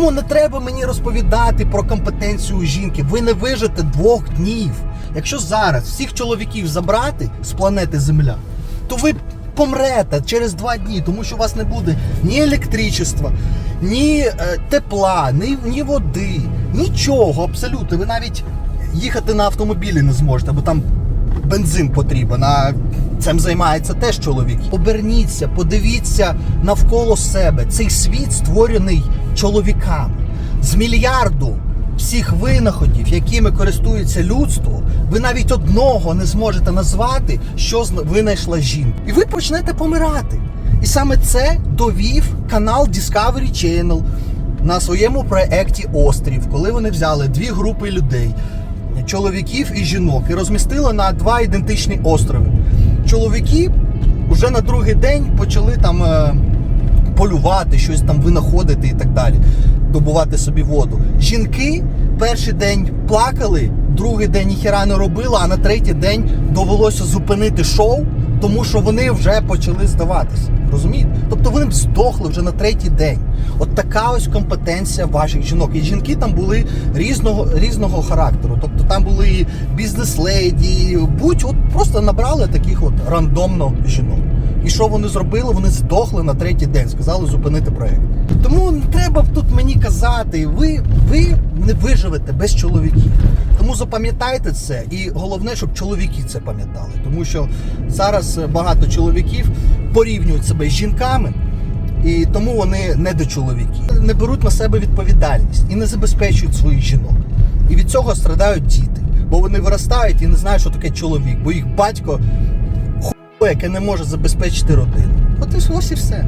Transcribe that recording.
Тому не треба мені розповідати про компетенцію жінки. Ви не вижите двох днів. Якщо зараз всіх чоловіків забрати з планети Земля, то ви помрете через два дні, тому що у вас не буде ні електричества, ні е, тепла, ні, ні води, нічого абсолютно. Ви навіть їхати на автомобілі не зможете, бо там бензин потрібен. А цим займається теж чоловік. Оберніться, подивіться навколо себе. Цей світ створений чоловіками з мільярду всіх винаходів, якими користується людство, ви навіть одного не зможете назвати, що винайшла жінка. І ви почнете помирати. І саме це довів канал Discovery Channel на своєму проекті Острів, коли вони взяли дві групи людей, чоловіків і жінок, і розмістили на два ідентичні острови. Чоловіки вже на другий день почали там. Полювати, щось там винаходити і так далі, добувати собі воду. Жінки перший день плакали, другий день ніхіра не робили, а на третій день довелося зупинити шоу, тому що вони вже почали здаватися. Розумієте? Тобто вони здохли вже на третій день. От така ось компетенція ваших жінок. І жінки там були різного різного характеру. Тобто там були бізнес-леді, будь от просто набрали таких от рандомно жінок. І що вони зробили? Вони здохли на третій день, сказали зупинити проект. Тому не треба тут мені казати, ви, ви не виживете без чоловіків. Тому запам'ятайте це, і головне, щоб чоловіки це пам'ятали. Тому що зараз е, багато чоловіків порівнюють себе з жінками, і тому вони не до чоловіків. Не беруть на себе відповідальність і не забезпечують своїх жінок. І від цього страдають діти, бо вони виростають і не знають, що таке чоловік, бо їх батько яке не може забезпечити родину. От і ось і все.